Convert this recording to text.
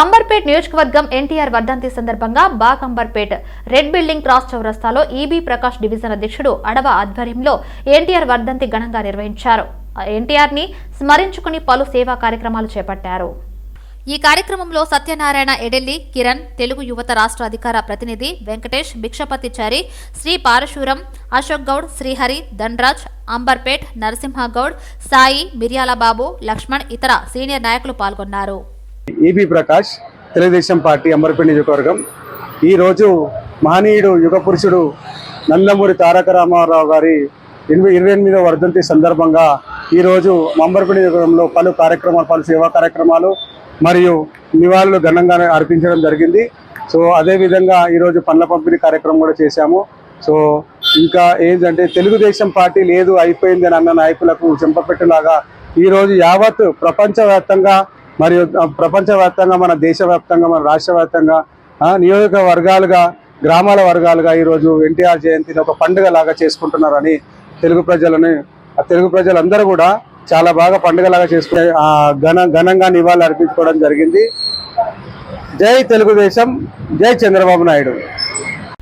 అంబర్పేట్ నియోజకవర్గం ఎన్టీఆర్ వర్ధంతి సందర్భంగా Bagh Amberpet red building cross చౌరస్తాలో ఈబీ ప్రకాష్ డివిజన్ అధ్యక్షుడు అడవ ఆధ్వర్యంలో ఎన్టీఆర్ వర్ధంతి ఘనంగా నిర్వహించారు. ఎన్టీఆర్ని స్మరించుకుని పలు సేవా కార్యక్రమాలు చేపట్టారు. ఈ కార్యక్రమంలో సత్యనారాయణ ఎడెల్లి కిరణ్ తెలుగు యువత రాష్ట్ర అధికార ప్రతినిధి వెంకటేష్ భిక్షపతిచారి శ్రీ పారశూరం అశోక్ గౌడ్ శ్రీహరి ధన్రాజ్ అంబర్పేట్ నరసింహగౌడ్ సాయి మిర్యాల బాబు లక్ష్మణ్ ఇతర సీనియర్ నాయకులు పాల్గొన్నారు. ఈబీ ప్రకాష్ తెలుగుదేశం పార్టీ అంబర్పేట నియోజకవర్గం. ఈరోజు మహనీయుడు యుగ పురుషుడు నందమూరి తారక రామారావు గారి ఎనిమిది ఇరవై ఎనిమిదవ వర్ధంతి సందర్భంగా ఈరోజు అంబర్పేట నియోజకవర్గంలో పలు కార్యక్రమాలు పలు సేవా కార్యక్రమాలు మరియు నివాళులు ఘనంగా అర్పించడం జరిగింది. సో అదేవిధంగా ఈరోజు పండ్ల పంపిణీ కార్యక్రమం కూడా చేశాము. సో ఇంకా ఏంటంటే తెలుగుదేశం పార్టీ లేదు అయిపోయింది అని అన్న నాయకులకు చెంపపెట్టులాగా ఈరోజు యావత్ ప్రపంచవ్యాప్తంగా మరియు ప్రపంచవ్యాప్తంగా మన దేశవ్యాప్తంగా మన రాష్ట్ర వ్యాప్తంగా ఆ, నియోజకవర్గాలుగా గ్రామాల వర్గాలుగా ఈరోజు ఎన్టీఆర్ జయంతిని ఒక పండుగ లాగా చేసుకుంటున్నారని తెలుగు ప్రజలని ఆ తెలుగు ప్రజలందరూ కూడా చాలా బాగా పండుగలాగా చేసుకునే ఆ ఘన ఘనంగా నివాళులు అర్పించుకోవడం జరిగింది. జై తెలుగుదేశం జై చంద్రబాబు నాయుడు.